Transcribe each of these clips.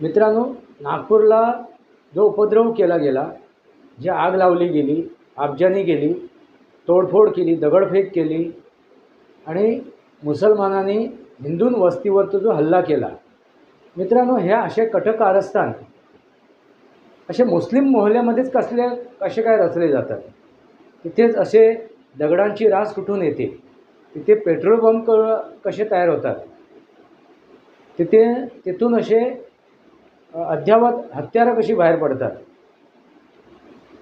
मित्रांनो नागपूरला जो उपद्रव केला गेला जी आग लावली गेली अब्जानी गेली तोडफोड केली दगडफेक केली आणि मुसलमानांनी हिंदून वस्तीवरचा जो हल्ला केला मित्रांनो ह्या असे कटक कारस्थान असे मुस्लिम मोहल्ल्यामध्येच कसले कसे काय रचले जातात? तिथेच असे दगडांची रास कुठून येते? तिथे पेट्रोल पंप क कसे तयार होतात? तिथे तिथून असे अद्यावत हत्यारं कशी बाहेर पडतात?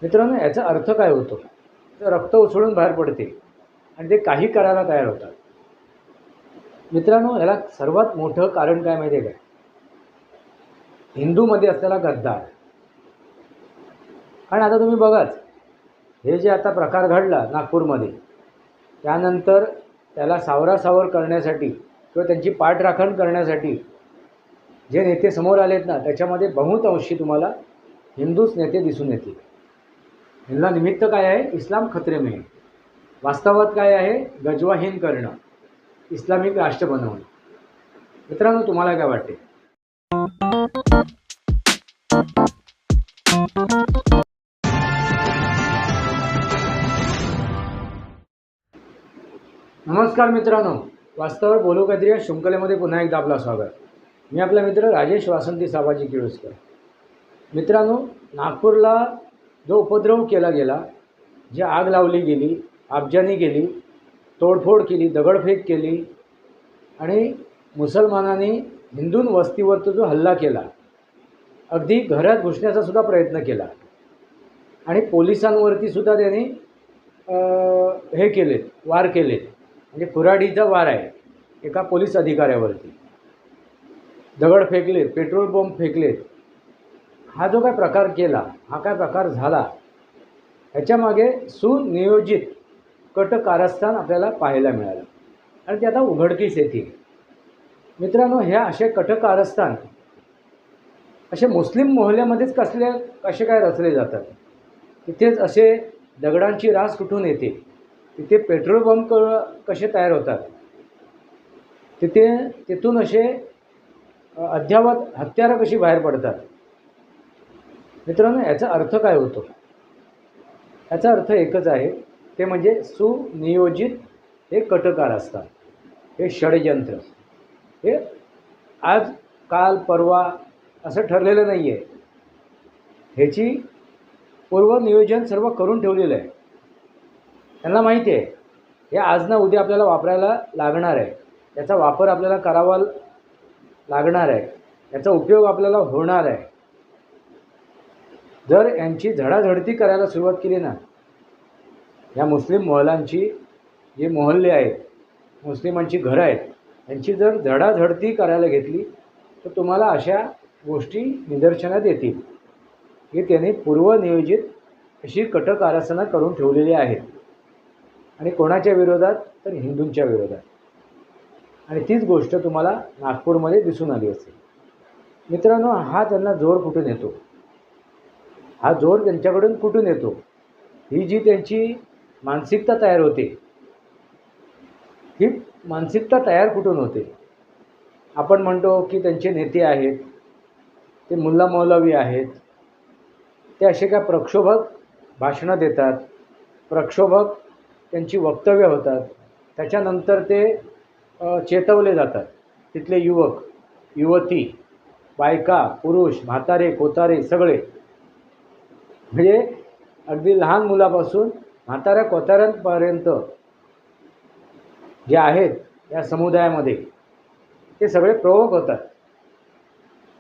मित्रांनो याचा अर्थ काय होतो? तर रक्त उसळून बाहेर पडते आणि ते काही करायला तयार होतात. मित्रांनो याला सर्वात मोठं कारण काय माहिती आहे काय हिंदूमध्ये असलेला गद्दार. कारण आता तुम्ही बघाच हे जे आता प्रकार घडला नागपूरमध्ये त्यानंतर त्याला सावरासावर करण्यासाठी किंवा त्यांची पाठराखण करण्यासाठी जे नेते समोर आलेत ना त्याच्यामध्ये बहुतांशी तुम्हाला हिंदूच नेते दिसून येतील. यांना निमित्त काय आहे? इस्लाम खत्रे में वास्तवात काय आहे? गजवाहीन करणं. इस्लामिक राष्ट्र बनवणं. मित्रांनो तुम्हाला काय वाटते? नमस्कार मित्रांनो. वास्तवावर बोलू काहीतरी या शृंखलेमध्ये पुन्हा एकदा आपला स्वागत. मी आपला मित्र राजेश वासंती साबाजी किळुसकर. मित्रांनो नागपूरला जो उपद्रव केला गेला जी आग लावली गेली अब्जानी गेली तोडफोड केली दगडफेक केली आणि मुसलमानांनी हिंदून वस्तीवर जो हल्ला केला अगदी घरात घुसण्याचा सुद्धा प्रयत्न केला. आणि पोलिसांवरती सुद्धा त्यांनी हे केलेत वार केलेत म्हणजे कुऱ्हाडीचा वार आहे एका पोलीस अधिकाऱ्यावरती. दगड फेकलेत पेट्रोल पंप फेकलेत हा जो काय प्रकार केला हा काय प्रकार झाला? ह्याच्यामागे सुनियोजित कट कारस्थान आपल्याला पाहायला मिळालं. आणि ते आता उघडकीस येतील. मित्रांनो हे असे कट कारस्थान असे मुस्लिम मोहल्ल्यामध्येच कसले कसे काय रचले जातात? तिथेच असे दगडांची रास कुठून येते? तिथे पेट्रोल पंप क कसे तयार होतात? तिथे तिथून असे अद्यावत हत्यारं कशी बाहेर पडतात? मित्रांनो याचा अर्थ काय होतो? याचा अर्थ एकच आहे ते म्हणजे सुनियोजित हे कटकार असतात. हे षडयंत्र. हे आज काल परवा असं ठरलेलं नाही आहे ह्याची पूर्वनियोजन सर्व करून ठेवलेलं आहे. त्यांना माहिती आहे हे आज ना उद्या आपल्याला वापरायला लागणार आहे. याचा वापर आपल्याला करावा लागणार आहे. याचा उपयोग आपल्याला होणार आहे. जर यांची झडाझडती करायला सुरुवात केली ना या मुस्लिम मोहलांची जी मोहल्ले आहेत मुस्लिमांची घरं आहेत यांची जर झडाझडती करायला घेतली तर तुम्हाला अशा गोष्टी निदर्शनात येतील. की त्यांनी पूर्वनियोजित अशी कटक आरासनं करून ठेवलेली आहेत. आणि कोणाच्या विरोधात? तर हिंदूंच्या विरोधात. आणि तीच गोष्ट तुम्हाला नागपूरमध्ये दिसून आली असेल. मित्रांनो हा त्यांना जोर कुठून येतो? हा जोर त्यांच्याकडून कुठून येतो? ही जी त्यांची मानसिकता तयार होते ही मानसिकता तयार कुठून होते? आपण म्हणतो की त्यांचे नेते आहेत ते मुल्ला मौलवी आहेत ते असे काय प्रक्षोभक भाषणं देतात प्रक्षोभक त्यांची वक्तव्य होतात त्याच्यानंतर ते चेतवले जातात. तिथले युवक युवती बायका पुरुष म्हातारे कोतारे सगळे. म्हणजे अगदी लहान मुलापासून म्हाताऱ्या कोताऱ्यांपर्यंत जे आहेत या समुदायामध्ये ते सगळे प्रवक होतात.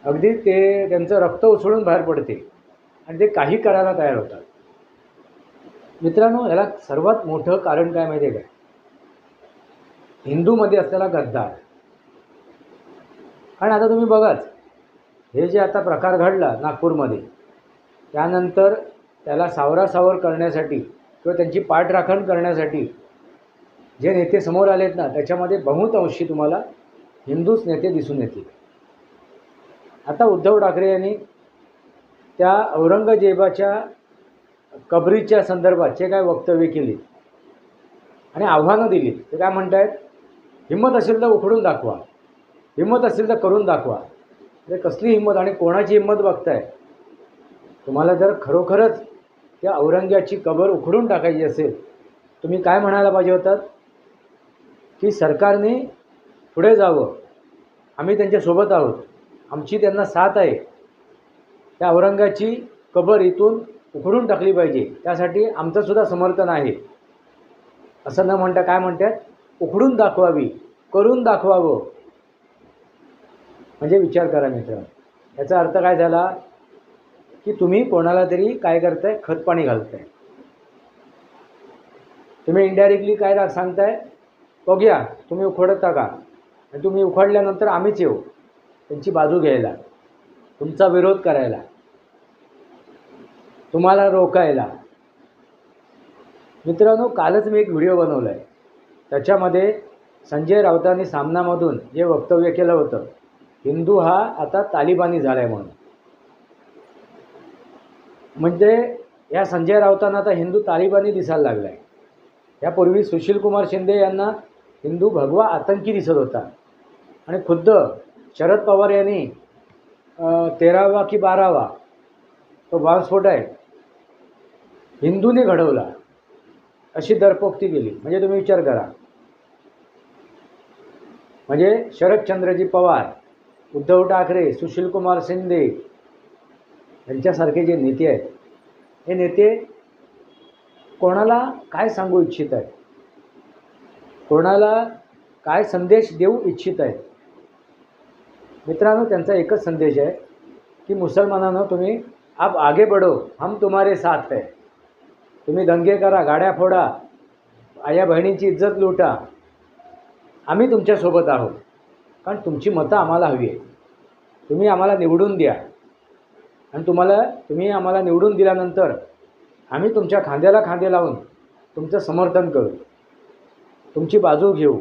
अगदी ते त्यांचं रक्त उसळून बाहेर पडते आणि ते काही करायला तयार होतात. मित्रांनो याला सर्वात मोठं कारण काय माहिती आहे काय? हिंदूमध्ये असलेला गद्दार. कारण आता तुम्ही बघाच हे जे आता प्रकार घडला नागपूरमध्ये त्यानंतर त्याला सावरासावर करण्यासाठी किंवा त्यांची पाठराखण करण्यासाठी जे नेते समोर आलेत ना त्याच्यामध्ये बहुतांशी तुम्हाला हिंदूच नेते दिसून येतील. आता उद्धव ठाकरे यांनी त्या औरंगजेबाच्या कबरीच्या संदर्भात जे काय वक्तव्य केली आणि आव्हानं दिली ते काय म्हणत आहेत हिंमत असेल तर उखडून दाखवा. हिंमत असेल तर करून दाखवा. अरे कसली हिंमत आणि कोणाची हिंमत बघताय? तुम्हाला जर खरोखरच त्या औरंग्याची कबर उखडून टाकायची असेल तुम्ही काय म्हणायला पाहिजे होतात? की सरकारने पुढे जावं. आम्ही त्यांच्यासोबत आहोत. आमची त्यांना साथ आहे. त्या औरंगाची कबर इथून उखडून टाकली पाहिजे. त्यासाठी आमचंसुद्धा समर्थन आहे. असं न म्हणता काय म्हणतात? उघडून दाखवावी करून दाखवावं. म्हणजे विचार करा मित्र. याचा अर्थ काय झाला? की तुम्ही कोणाला तरी काय करताय? खतपाणी घालताय. तुम्ही इनडायरेक्टली काय सांगताय? बघूया तुम्ही उखडता का? आणि तुम्ही उखडल्यानंतर आम्हीच येऊ त्यांची बाजू घ्यायला तुमचा विरोध करायला तुम्हाला रोखायला. मित्रांनो कालच मी एक व्हिडिओ बनवला आहे त्याच्यामध्ये संजय राऊतांनी सामनामधून जे वक्तव्य केलं होतं हिंदू हा आता तालिबानी झाला आहे म्हणून. म्हणजे या संजय राऊतांना आता हिंदू तालिबानी दिसायला लागला आहे यापूर्वी सुशीलकुमार शिंदे यांना हिंदू भगवा आतंकी दिसत होता. आणि खुद्द शरद पवार यांनी तेरावा की बारावा तो बॉम्बस्फोट आहे हिंदूने घडवला अशी दरपोक्ती केली. म्हणजे तुम्ही विचार करा. म्हणजे शरदचंद्रजी पवार उद्धव ठाकरे सुशीलकुमार शिंदे यांच्यासारखे जे नेते आहेत हे नेते कोणाला काय सांगू इच्छित आहेत? कोणाला काय संदेश देऊ इच्छित आहेत? मित्रांनो त्यांचा एकच संदेश आहे की मुसलमानांनो तुम्ही आप आगे बढो हम तुम्हारे साथ आहे तुम्ही दंगे करा गाड्या फोडा आया बहिणींची इज्जत लुटा आम्ही तुमच्यासोबत आहोत. कारण तुमची मतं आम्हाला हवी आहे तुम्ही आम्हाला निवडून द्या. आणि तुम्हाला तुम्ही आम्हाला निवडून दिल्यानंतर आम्ही तुमच्या खांद्याला खांदे लावून तुमचं समर्थन करू. तुमची बाजू घेऊ.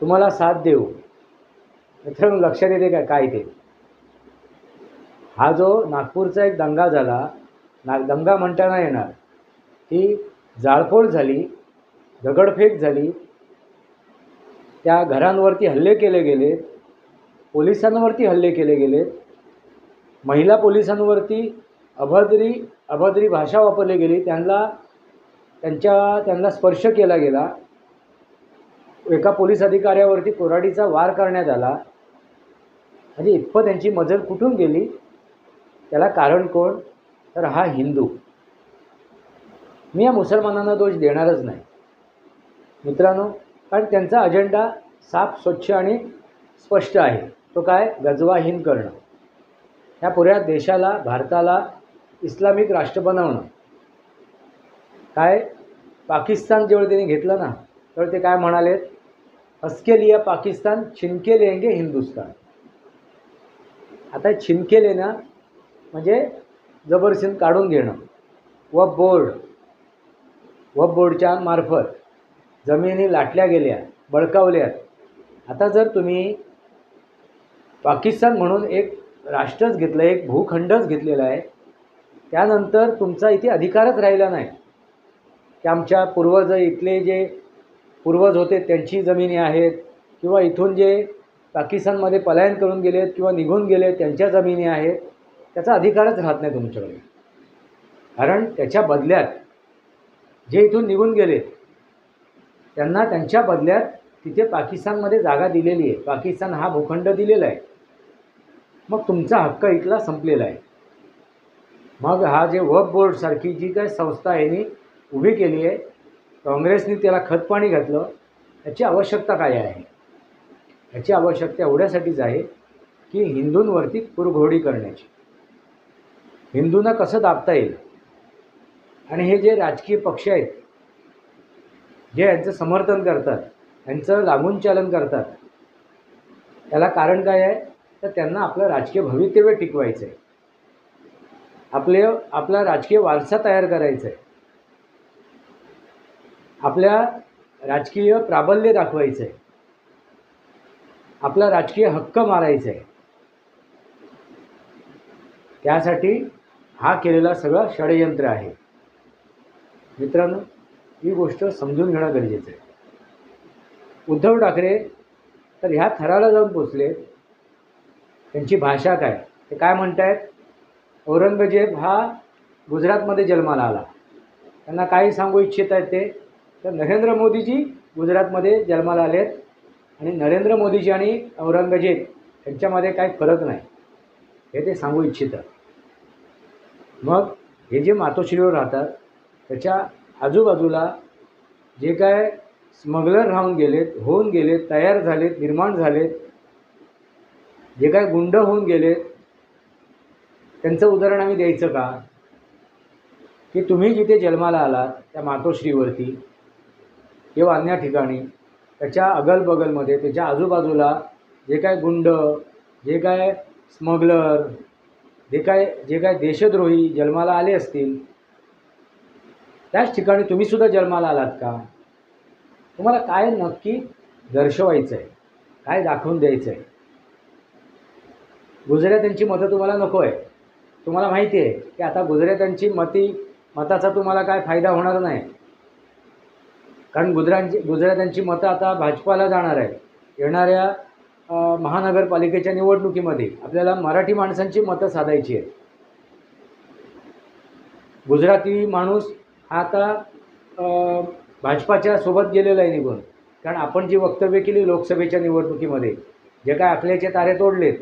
तुम्हाला साथ देऊ. मित्रांनो लक्षात येते काय काय ते? हा जो नागपूरचा एक दंगा झाला नाग दंगा म्हणता नाही येणार. ती जाळपोळ झाली दगडफेक झाली त्या घरांवरती हल्ले केले गेले पोलिसांवरती हल्ले केले गेले महिला पोलिसांवरती अभद्री अभद्री भाषा वापरली गेली त्यांना त्यांच्या त्यांना स्पर्श केला गेला. एका पोलीस अधिकाऱ्यावरती कोराडीचा वार करण्यात आला. म्हणजे इतपत त्यांची मजल कुठून गेली? त्याला कारण कोण? तर हा हिंदू. मी या मुसलमानांना दोष देणारच नाही. मित्रांनो कारण त्यांचा अजेंडा साफ स्वच्छ आणि स्पष्ट आहे. तो काय? गजवाहीन करणं. ह्या पुऱ्या देशाला भारताला इस्लामिक राष्ट्र बनवणं. काय? पाकिस्तान जेव्हा त्यांनी घेतलं ना तर ते काय म्हणाले हसके लिया पाकिस्तान छिनके लेंगे हिंदुस्तान. आता छिनके लेणं म्हणजे जबरदस्तीने काढून घेणं. व बोर्ड. व बोर्डच्या मार्फत. जमिनी लाटल्या गेल्या बळकावल्यात आता जर तुम्ही पाकिस्तान म्हणून एक राष्ट्रच घेतलं एक भूखंडच घेतलेला आहे त्यानंतर तुमचा इथे अधिकारच राहिला नाही. की आमच्या पूर्वज इथले जे पूर्वज होते त्यांची जमिनी आहेत किंवा इथून जे पाकिस्तानमध्ये पलायन करून गेलेत किंवा निघून गेले त्यांच्या जमिनी आहेत त्याचा अधिकारच राहत नाही तुमच्याकडे. कारण त्याच्या बदल्यात जे इथून निघून गेले त्यांना त्यांच्या बदल्यात तिथे पाकिस्तानमध्ये जागा दिलेली आहे. पाकिस्तान हा भूखंड दिलेला आहे. मग तुमचा हक्क इथला संपलेला आहे. मग हा जे वक बोर्डसारखी जी काय संस्था यांनी उभी केली आहे काँग्रेसने त्याला खतपाणी घातलं याची आवश्यकता काय आहे? याची आवश्यकता एवढ्यासाठीच आहे की हिंदूंवरती कुरघोडी करण्याची. हिंदूंना कसं दाबता येईल? आणि हे जे राजकीय पक्ष आहेत जे यांचं समर्थन करतात यांचं लागून चालन करतात त्याला कारण काय आहे? तर त्यांना आपलं राजकीय भवितव्य टिकवायचं आहे आपले आपला राजकीय वारसा तयार करायचा आहे आपल्या राजकीय प्राबल्य दाखवायचं आहे आपला राजकीय हक्क मारायचा आहे त्यासाठी हा केलेला सगळं षडयंत्र आहे. मित्रांनो ही गोष्ट समजून घेणं गरजेचं आहे. उद्धव ठाकरे तर ह्या थराला जाऊन पोचले. त्यांची भाषा काय? ते काय म्हणत आहेत औरंगजेब हा गुजरातमध्ये जन्माला आला. त्यांना काही सांगू इच्छित आहेत ते. तर नरेंद्र मोदीजी गुजरातमध्ये जन्माला आले आहेत आणि नरेंद्र मोदीजी आणि औरंगजेब यांच्यामध्ये काही फरक नाही. हे ते सांगू इच्छितात. मग हे जे मातोश्रीवर राहतात त्याच्या आजूबाजूला जे काय स्मगलर राहून गेलेत होऊन गेलेत तयार झालेत निर्माण झालेत जे काय गुंड होऊन गेलेत त्यांचं उदाहरण आम्ही द्यायचं का? की तुम्ही जिथे जन्माला आलात त्या मातोश्रीवरती किंवा अन्य ठिकाणी त्याच्या अगलबगलमध्ये त्याच्या आजूबाजूला जे काय गुंड जे काय स्मगलर जे काय जे काय देशद्रोही जन्माला आले असतील त्याच ठिकाणी तुम्हीसुद्धा जन्माला आलात का? तुम्हाला काय नक्की दर्शवायचं आहे काय दाखवून द्यायचं आहे गुजरात्यांची मतं तुम्हाला नको आहे तुम्हाला माहिती आहे की आता गुजरात्यांची मती मताचा तुम्हाला काय फायदा होणार नाही. कारण गुजरांची गुजरात्यांची मतं आता भाजपाला जाणार आहे येणाऱ्या महानगरपालिकेच्या निवडणुकीमध्ये आपल्याला मराठी माणसांची मतं साधायची आहेत. गुजराती माणूस आता भाजपाच्या सोबत गेलेला आहे निघून. कारण आपण जी वक्तव्य केली लोकसभेच्या निवडणुकीमध्ये जे काय आखल्याचे तारे तोडलेत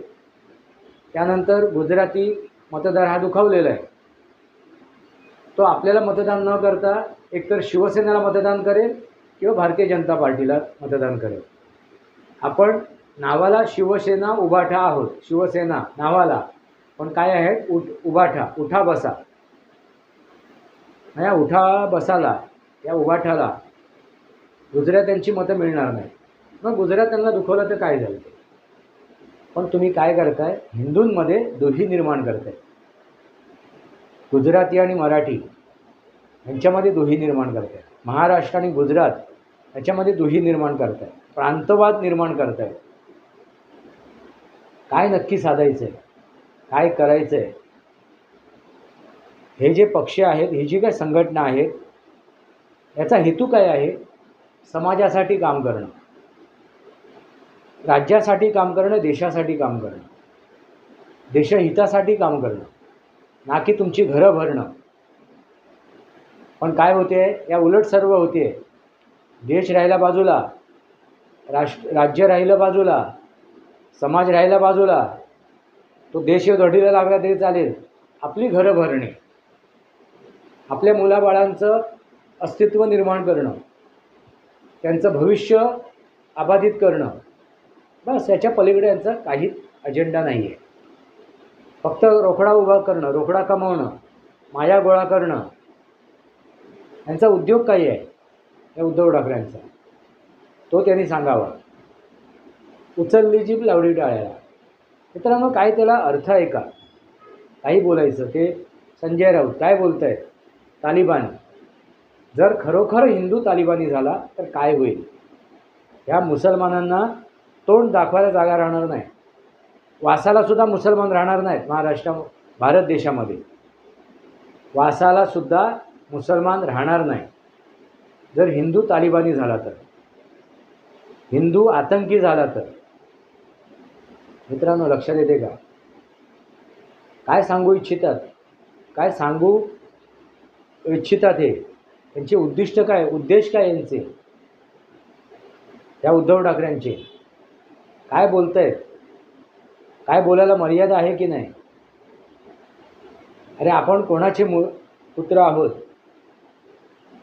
त्यानंतर गुजराती मतदार हा दुखावलेला आहे. तो आपल्याला मतदान न करता एकतर शिवसेनेला मतदान करेल किंवा भारतीय जनता पार्टीला मतदान करेल. आपण नावाला शिवसेना उभाठा आहोत शिवसेना नावाला. पण काय आहे उठ उभाठा उठा बसा. या उठा बसाला या उभाठाला गुजरात्यांची मतं मिळणार नाही. मग गुजरात्यांना दुखवलं तर काय झालं? ते पण तुम्ही काय करताय? हिंदूंमध्ये दुही निर्माण करताय. गुजराती आणि मराठी यांच्यामध्ये दुही निर्माण करताय. महाराष्ट्र आणि गुजरात याच्यामध्ये दुही निर्माण करताय. प्रांतवाद निर्माण करताय. काय नक्की साधायचं आहे काय करायचं आहे हे जे पक्ष आहेत ही जी काय संघटना आहेत याचा हेतू काय आहे? समाजासाठी काम करणं. राज्यासाठी काम करणं देशासाठी काम करणं. देशहितासाठी काम करणं. ना की तुमची घरं भरणं. पण काय होते? या उलट सर्व होते. देश राहिला बाजूला राष्ट्र राज्य राहिलं बाजूला समाज राहिला बाजूला तो देश धडीला लागला तरी चालेल. आपली घरं भरणे. आपल्या मुलाबाळांचं अस्तित्व निर्माण करणं त्यांचं भविष्य अबाधित करणं बस याच्या पलीकडे यांचा काहीच अजेंडा नाही आहे फक्त रोखडा उभा करणं रोकडा कमावणं माया गोळा करणं यांचा उद्योग काही आहे या उद्धव ठाकरेंचा. तो त्यांनी सांगावा. उचलली जीभ लावडी टाळायला मित्रांनो काय त्याला अर्थ आहे का? काही बोलायचं ते संजय राऊत काय बोलत आहेत तालिबान. जर खरोखर हिंदू तालिबानी झाला तर काय होईल? ह्या मुसलमानांना तोंड दाखवायला जागा राहणार नाही. वासाला सुद्धा मुसलमान राहणार नाहीत महाराष्ट्र भारत देशामध्ये. वासाला सुद्धा मुसलमान राहणार नाही. जर हिंदू तालिबानी झाला तर. हिंदू आतंकी झाला तर. मित्रांनो लक्षात येते का? काय सांगू इच्छितात? काय सांगू इच्छितात हे. त्यांचे उद्दिष्ट काय? उद्देश काय यांचे? या उद्धव ठाकरेंचे. काय बोलत आहेत काय बोलायला मर्यादा आहे की नाही? अरे आपण कोणाचे मु पुत्र आहोत?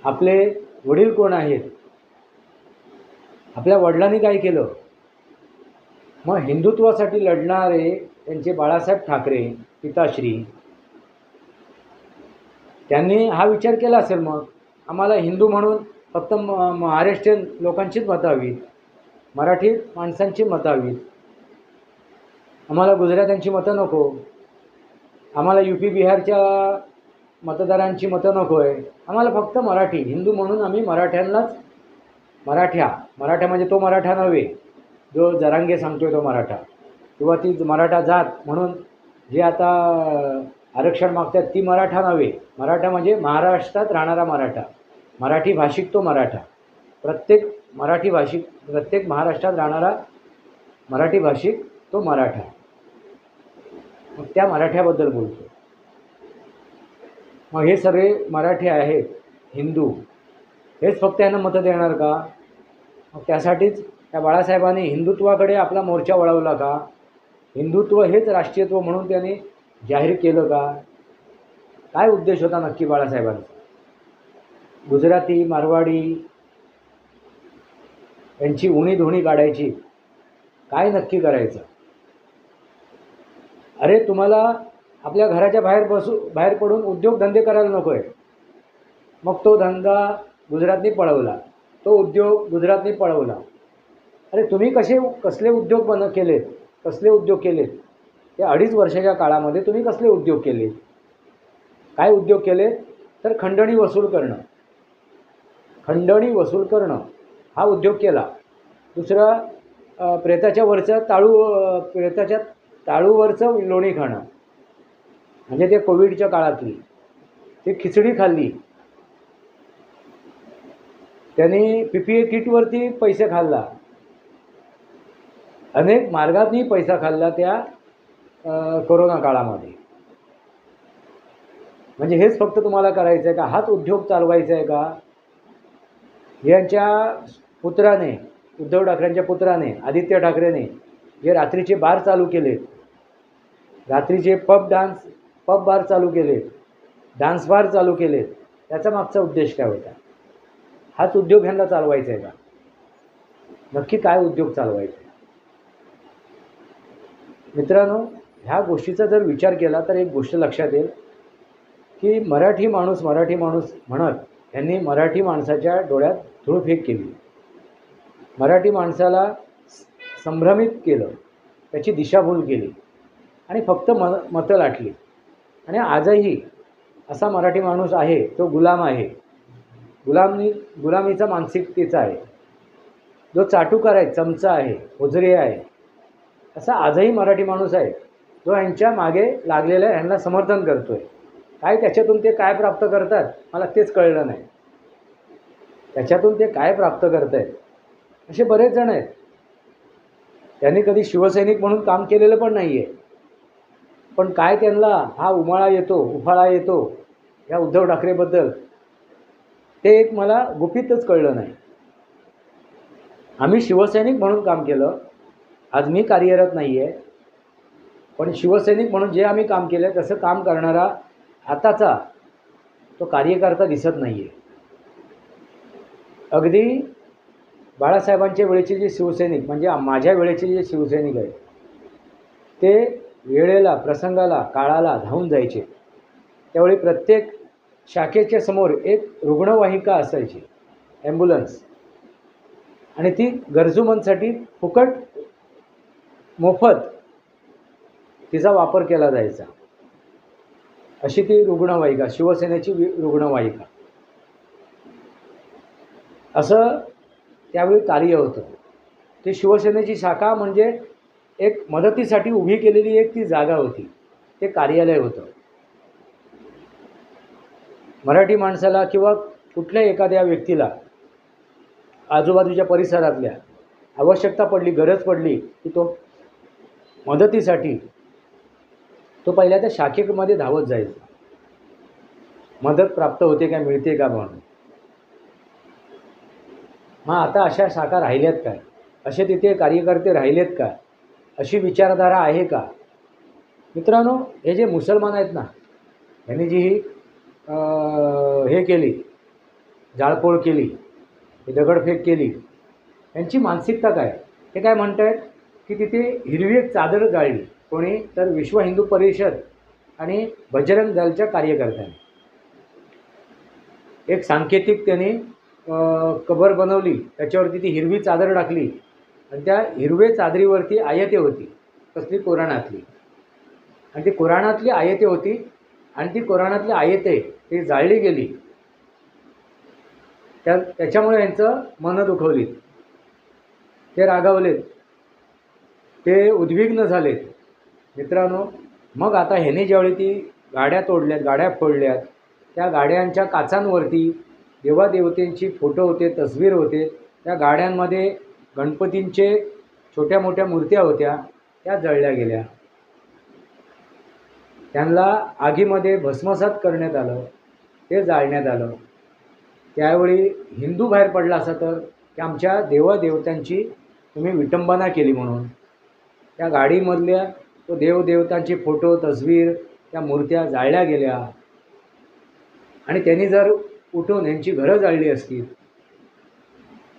आपले वडील कोण आहेत? आपल्या वडिलांनी काय केलं? मग हिंदुत्वासाठी लढणारे त्यांचे बाळासाहेब ठाकरे पिताश्री त्यांनी हा विचार केला असेल मग. आम्हाला हिंदू म्हणून फक्त म महाराष्ट्रीयन लोकांचीच मतं हवीत. मराठी माणसांची मतं हवीत. आम्हाला गुजरात्यांची मतं नको. आम्हाला यू पी बिहारच्या मतदारांची मतं नको आहे आम्हाला फक्त मराठी हिंदू म्हणून आम्ही मराठ्यांनाच मराठ्या मराठा म्हणजे तो मराठा नव्हे. जो जरांगे सांगतोय तो मराठा. किंवा ती मराठा जात म्हणून जे आता आरक्षण मागतात ती मराठा नव्हे. मराठा म्हणजे महाराष्ट्रात राहणारा मराठा. मराठी भाषिक तो मराठा. प्रत्येक मराठी भाषिक प्रत्येक महाराष्ट्रात राहणारा मराठी भाषिक तो मराठा. मग त्या मराठ्याबद्दल बोलतो. मग हे सगळे मराठी आहेत हिंदू. हेच फक्त यांना मतं देणार का? मग त्यासाठीच त्या बाळासाहेबांनी हिंदुत्वाकडे आपला मोर्चा वळवला का? हिंदुत्व हेच राष्ट्रीयत्व म्हणून त्याने जाहीर केलं का? काय उद्देश होता नक्की बाळासाहेबांचा? गुजराती मारवाडी यांची उणी धुणी काढायची. काय नक्की करायचं? अरे तुम्हाला आपल्या घराच्या बाहेर बसू बाहेर पडून उद्योगधंदे करायला नको आहे मग तो धंदा गुजरातनी पळवला. तो उद्योग गुजरातनी पळवला. अरे तुम्ही कसे कसले उद्योग बन केलेत? कसले उद्योग केलेत? या अडीच वर्षाच्या काळामध्ये तुम्ही कसले उद्योग केले? काय उद्योग केले? तर खंडणी वसूल करणं. खंडणी वसूल करणं. हा उद्योग केला. दुसरं प्रेताच्या वरचं ताळू प्रेताच्या ताळूवरचं लोणी खाणं. म्हणजे ते कोविडच्या काळातली. ती खिचडी खाल्ली. त्यांनी पी पी ए किटवरती पैसे खाल्ला. अनेक मार्गातनी पैसा खाल्ला त्या कोरोना काळामध्ये. म्हणजे हेच फक्त तुम्हाला करायचं आहे का? हाच उद्योग चालवायचा आहे का? यांच्या पुत्राने उद्धव ठाकरेंच्या पुत्राने आदित्य ठाकरेने जे रात्रीचे बार चालू केलेत रात्रीचे पब डान्स पब बार चालू केलेत डान्स बार चालू केलेत त्याचा मागचा उद्देश काय होता? हाच उद्योग ह्यांना चालवायचा आहे का? नक्की काय उद्योग चालवायचा? मित्रांनो ह्या गोष्टीचा जर विचार केला तर एक गोष्ट लक्षात येईल की मराठी माणूस मराठी माणूस म्हणत यांनी मराठी माणसाच्या डोळ्यात धुळफेक केली. मराठी माणसाला संभ्रमित केलं. त्याची दिशाभूल केली. आणि फक्त म मतं लाटली. आणि आजही असा मराठी माणूस आहे तो गुलाम आहे. गुलामी गुलामीचा मानसिकतेचा आहे. जो चाटुकार आहे चमचा आहे होजरे आहे. असा आजही मराठी माणूस आहे. जो यांच्या मागे लागलेला ह्यांना समर्थन करतो आहे काय त्याच्यातून ते काय प्राप्त करतात मला तेच कळलं नाही. त्याच्यातून ते काय प्राप्त करत आहेत असे बरेच जण आहेत. त्यांनी कधी शिवसैनिक म्हणून काम केलेलं पण नाही आहे पण काय त्यांना हा उमाळा येतो उफाळा येतो या उद्धव ठाकरेबद्दल ते एक मला गुपितच कळलं नाही. आम्ही शिवसैनिक म्हणून काम केलं. आज मी कार्यरत नाही आहे पण शिवसैनिक म्हणून जे आम्ही काम केलं तसं काम करणारा आताचा तो कार्यकर्ता दिसत नाही आहे अगदी बाळासाहेबांच्या वेळेचे जे शिवसैनिक म्हणजे माझ्या वेळेचे जे शिवसैनिक आहेत ते वेळेला प्रसंगाला काळाला धावून जायचे. त्यावेळी प्रत्येक शाखेच्या समोर एक रुग्णवाहिका असायची ॲम्ब्युलन्स. आणि ती गरजूमांसाठी फुकट मोफत तिचा वापर केला जायचा. अशी ती रुग्णवाहिका शिवसेनेची रुग्णवाहिका. असं त्यावेळी कार्य होतं. ती शिवसेनेची शाखा म्हणजे एक मदतीसाठी उभी केलेली एक ती जागा होती. ते कार्यालय होतं. मराठी माणसाला किंवा कुठल्या एखाद्या व्यक्तीला आजूबाजूच्या परिसरातल्या आवश्यकता पडली गरज पडली की तो मदतीसाठी तो पहिल्या त्या शाखेमध्ये धावत जायचा मदत प्राप्त होते का मिळते का म्हणून. मग आता अशा शाखा राहिल्यात काय? असे तिथे कार्यकर्ते राहिलेत का? अशी विचारधारा आहे का? मित्रांनो हे जे मुसलमान आहेत ना यांनी जी ही हे केली जाळपोळ केली दगडफेक केली यांची मानसिकता काय? ते काय म्हणत आहेत की तिथे हिरवी एक चादर जाळली. कोणी? तर विश्व हिंदू परिषद आणि बजरंग दलच्या कार्यकर्त्यांनी. एक सांकेतिक त्यांनी कबर बनवली. त्याच्यावरती ती हिरवी चादर टाकली. आणि त्या हिरवे चादरीवरती आयते होती. कसली? कोराणातली. आणि ती कोराणातली आयते होती आणि ती कोराणातली आयते ती जाळली गेली. त्या त्याच्यामुळे यांचं मनं दुखवली ते रागावलेत. ते उद्विग्न झालेत. मित्रांनो मग आता ह्याने ज्यावेळी ती गाड्या तोडल्यात गाड्या फोडल्यात त्या गाड्यांच्या काचांवरती देवादेवतेंची फोटो होते तस्वीर होते त्या गाड्यांमध्ये गणपतींचे छोट्या मोठ्या मूर्त्या होत्या त्या जळल्या गेल्या. त्यांना आगीमध्ये भस्मसात करण्यात आलं ते जाळण्यात आलं. त्यावेळी हिंदू बाहेर पडला असा तर की आमच्या देवादेवतांची तुम्ही विटंबना केली म्हणून. त्या गाडीमधल्या तो देवदेवतांचे फोटो तस्वीर त्या मूर्त्या जाळल्या गेल्या. आणि त्यांनी जर उठून यांची घरं जाळली असतील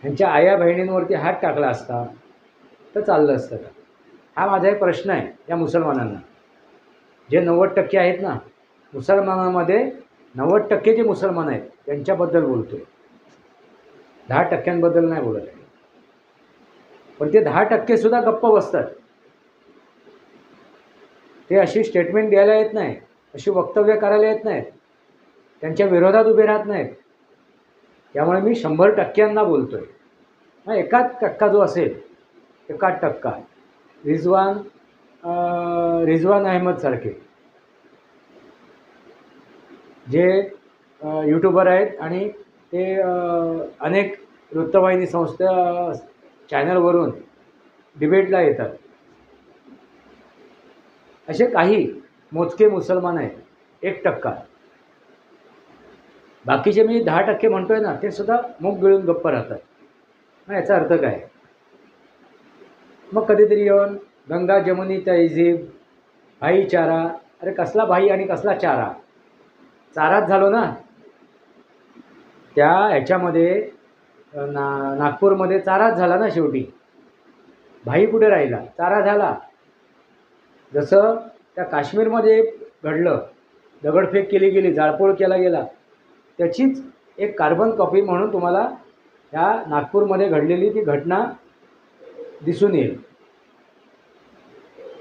ह्यांच्या आया बहिणींवरती हात टाकला असता तर चाललं असतं का? हा माझा एक प्रश्न आहे या मुसलमानांना. जे नव्वद टक्के आहेत ना मुसलमानामध्ये नव्वद टक्के जे मुसलमान आहेत त्यांच्याबद्दल बोलतो आहे दहा टक्क्यांबद्दल नाही बोलत आहे. पण ते दहा टक्केसुद्धा गप्प बसतात. ते अशी स्टेटमेंट द्यायला येत नाही. अशी वक्तव्य करायला येत नाहीत. त्यांच्या विरोधात उभे राहत नाहीत. त्यामुळे मी शंभर टक्क्यांना बोलतो आहे हा एकाच टक्का जो असेल एकाच टक्का. रिजवान रिजवान अहमदसारखे जे यूट्यूबर आहेत आणि ते अनेक वृत्तवाहिनी संस्था चॅनलवरून डिबेटला येतात. असे काही मोजके मुसलमान आहेत. एक टक्का. बाकीचे मी दहा टक्के म्हणतोय ना ते सुद्धा मूग गिळून गप्प राहतात. मग याचा अर्थ काय? मग कधीतरी येऊन गंगा जमुनी तहजीब भाईचारा अरे कसला भाई आणि कसला चारा? चाराच झालो ना? त्या ह्याच्यामध्ये ना नागपूरमध्ये चाराच झाला ना शेवटी? भाई कुठे राहिला? चारा झाला. जसं त्या काश्मीरमध्ये घडलं दगडफेक केली गेली जाळपोळ केला गेला त्याचीच एक कार्बन कॉपी म्हणून तुम्हाला ह्या नागपूरमध्ये घडलेली ती घटना दिसून येईल.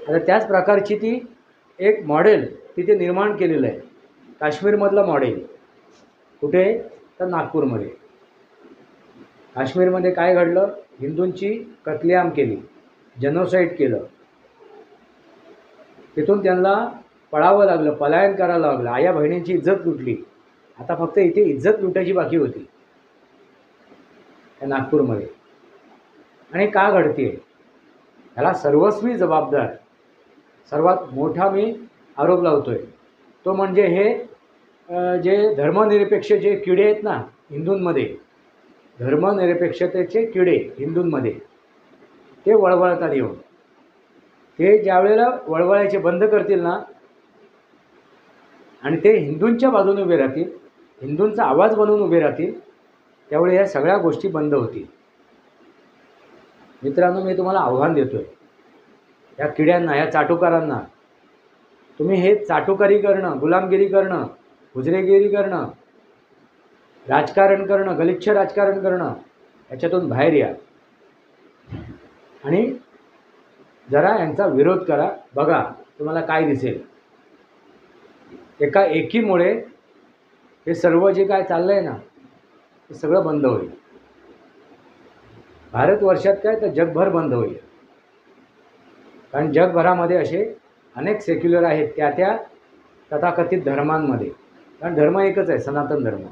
आता त्याच प्रकारची ती एक मॉडेल तिथे निर्माण केलेलं आहे काश्मीरमधलं मॉडेल कुठे? तर नागपूरमध्ये. काश्मीरमध्ये काय घडलं? हिंदूंची कत्लेआम केली जनोसाईड केलं. तिथून त्यांना पळावं लागलं पलायन करायला लागलं आया बहिणींची इज्जत लुटली. आता फक्त इथे इज्जत लुटायची बाकी होती. त्या नागपूरमध्ये. आणि का घडते ह्याला सर्वस्वी जबाबदार सर्वात मोठा मी आरोप लावतो आहे तो म्हणजे हे जे धर्मनिरपेक्ष जे किडे आहेत ना हिंदूंमध्ये धर्मनिरपेक्षतेचे किडे हिंदूंमध्ये ते वळवळतात येऊन. ते ज्यावेळेला वळवळायचे बंद करतील ना आणि ते हिंदूंच्या बाजूने उभे राहतील हिंदूंचा आवाज बनवून उभे राहतील त्यावेळी या सगळ्या गोष्टी बंद होतील. मित्रांनो मी तुम्हाला आव्हान देतो आहे या किड्यांना या चाटुकारांना तुम्ही हे चाटुकारी करणं गुलामगिरी करणं हुजरेगिरी करणं राजकारण करणं गलिच्छ राजकारण करणं याच्यातून बाहेर या. आणि जरा यांचा विरोध करा. बघा तुम्हाला काय दिसेल? एका एकीमुळे हे सर्व जे काय चाललं आहे ना ते सगळं बंद होईल. भारतवर्षात काय तर जगभर बंद होईल. कारण जगभरामध्ये असे अनेक सेक्युलर आहेत त्या त्या तथाकथित धर्मांमध्ये. कारण धर्म एकच आहे सनातन धर्म.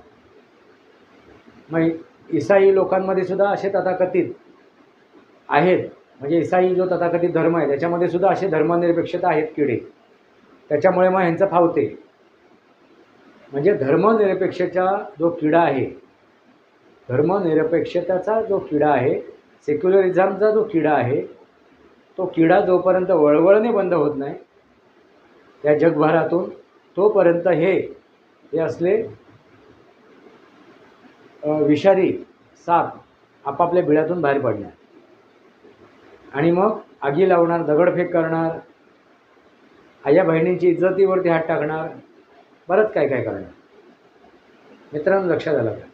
मग ईसाई लोकांमध्ये सुद्धा असे तथाकथित आहेत. म्हणजे इसाई जो तथाकथित धर्म आहे त्याच्यामध्ये सुद्धा असे धर्मनिरपेक्षता आहेत किडे. त्याच्यामुळे मग ह्यांचं फावते. म्हणजे धर्मनिरपेक्षेचा जो किडा आहे धर्मनिरपेक्षतेचा जो किडा आहे सेक्युलरिझमचा जो किडा आहे तो किडा जोपर्यंत वळवळणे बंद होत नाही त्या जगभरातून तोपर्यंत हे हे असले विषारी साप आपापल्या बिळातून बाहेर पडणार. आणि मग आगी लावणार दगडफेक करणार आया बहिणींची इज्जतीवरती हात टाकणार बरंच काय काय करणार. मित्रांनो लक्षात आलं का?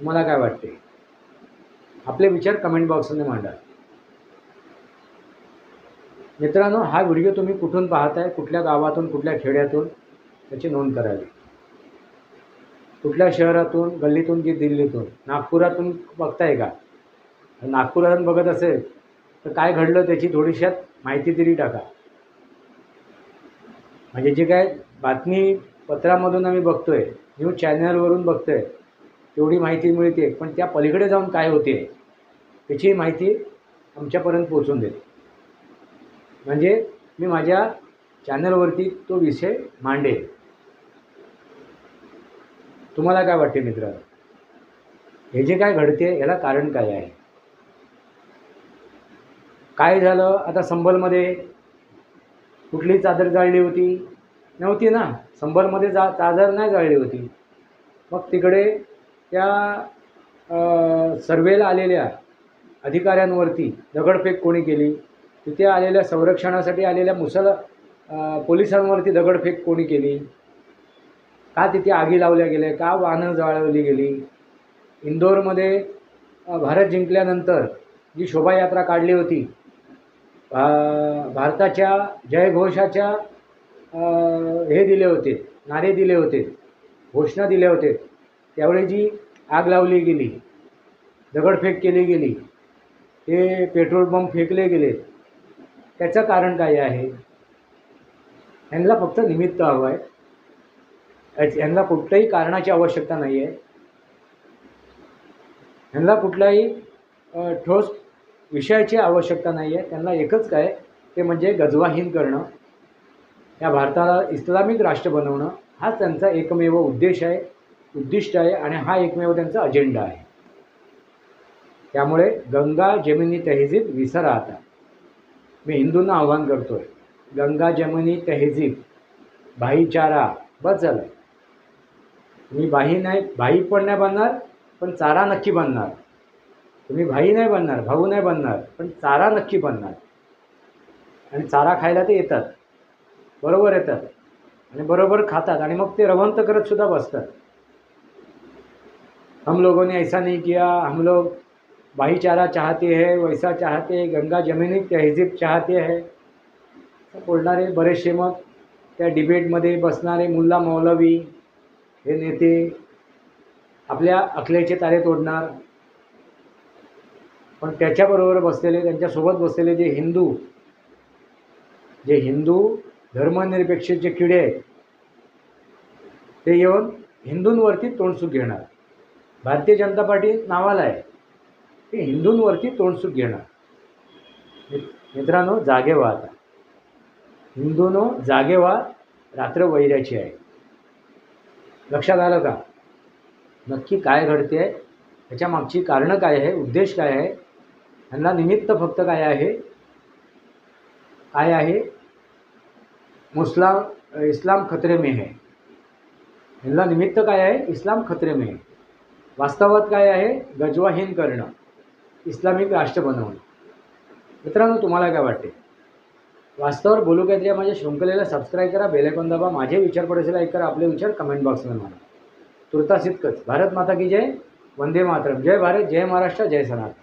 तुम्हाला काय वाटते? आपले विचार कमेंट बॉक्समध्ये मांडा. मित्रांनो हा व्हिडिओ तुम्ही कुठून पाहताय कुठल्या गावातून कुठल्या खेड्यातून त्याची नोंद करावी. कुठल्या शहरातून गल्लीतून की दिल्लीतून? नागपुरातून बघताय का? नागपुरातून बघत असेल तर काय घडलं त्याची थोडीशात माहिती तरी टाका. म्हणजे जे काय बातमी पत्रामधून आम्ही बघतोय न्यूज चॅनलवरून बघतोय तेवढी माहिती मिळते पण त्या पलीकडे जाऊन काय होते त्याची माहिती आमच्यापर्यंत पोचून देते. म्हणजे मी माझ्या चॅनलवरती तो विषय मांडेल तुम्हाला काय वाटते मित्र हे जे काय घडते याला कारण काय आहे? काय झालं? आता संबलमध्ये कुठली चादर जाळली होती? नव्हती ना. संबलमध्ये जा चादर नाही जाळली होती. मग तिकडे त्या सर्वेला आलेल्या अधिकाऱ्यांवरती दगडफेक कोणी केली? तिथे आलेल्या संरक्षणासाठी आलेल्या मुसल पोलिसांवरती दगडफेक कोणी केली? का तिथे आगी लावल्या गेल्या? का वाहनं जाळवली गेली? इंदोरमध्ये भारत जिंकल्यानंतर जी शोभायात्रा काढली होती भा- भारताच्या जयघोषाच्या हे दिले होते नारे दिले होते घोषणा दिल्या होते त्यावेळी जी आग लावली गेली दगडफेक केली गेली ते पेट्रोल पंप फेकले गेले त्याचं कारण काय आहे? ह्यांना फक्त निमित्त हवं आहे. ह्यांना कुठल्याही कारणाची आवश्यकता नाही आहे ह्यांना कुठलाही ठोस विषयाची आवश्यकता नाही आहे त्यांना एकच काय ते म्हणजे गजवाहीन करणं. या भारताला इस्लामिक राष्ट्र बनवणं हाच त्यांचा एकमेव उद्देश आहे उद्दिष्ट आहे आणि हा एकमेव त्यांचा अजेंडा आहे. त्यामुळे गंगा जमिनी तहजीब विसरा आता मी हिंदूंना आव्हान करतो आहे गंगा जमिनी तहजीब भाईचारा बस झालं मी बाही नाही भाई पण नाही बनणार पण चारा नक्की बनणार. तुम्ही भाई नाही बनणार भाऊ नाही बनणार पण चारा नक्की बनणार. आणि चारा खायला ते येतात. बरोबर येतात. आणि बरोबर खातात. आणि मग ते रवंत करत सुद्धा बसतात. हम लोगों ने ऐसा नहीं किया. हम लोग भाईचारा चाहते है वैसा चाहते है गंगा जमिनी तहजीब चाहते है. बोलणारे बरेचसे मग त्या डिबेटमध्ये बसणारे मुल्ला मौलवी हे नेते आपल्या अखलेचे तारे तोडणार. पण त्याच्याबरोबर बसलेले त्यांच्यासोबत बसलेले जे हिंदू जे हिंदू धर्मनिरपेक्ष जे किडे आहेत ते येऊन हिंदूंवरती तोंडसूक घेणार. भारतीय जनता पार्टी नावाला आहे. ते हिंदूंवरती तोंडसूक घेणार. मित्रांनो जागे व्हा आता. हिंदूनो जागे व्हा. रात्र वैराची आहे. लक्षात आलं का? नक्की काय घडते आहे त्याच्या मागची कारणं काय आहे? उद्देश काय आहे? ह्यांना निमित्त फक्त काय आहे? काय आहे? मुस्लाम इस्लाम खतरे में है. ह्यांना निमित्त काय आहे? इस्लाम खतरे में है. वास्तवात काय आहे? गजवाहीन करणं. इस्लामिक राष्ट्र बनवणं. मित्रांनो तुम्हाला काय वाटते? वास्तवावर बोलू काहीतरी माझ्या शृंखलेला सबस्क्राईब करा बेलेकॉन दाबा. माझे विचार पडेल ऐक करा. आपले विचार कमेंट बॉक्समध्ये मारा तुर्तास इतकंच. भारत माता की जय. वंदे मातरम. जय भारत जय महाराष्ट्र जय सनातन.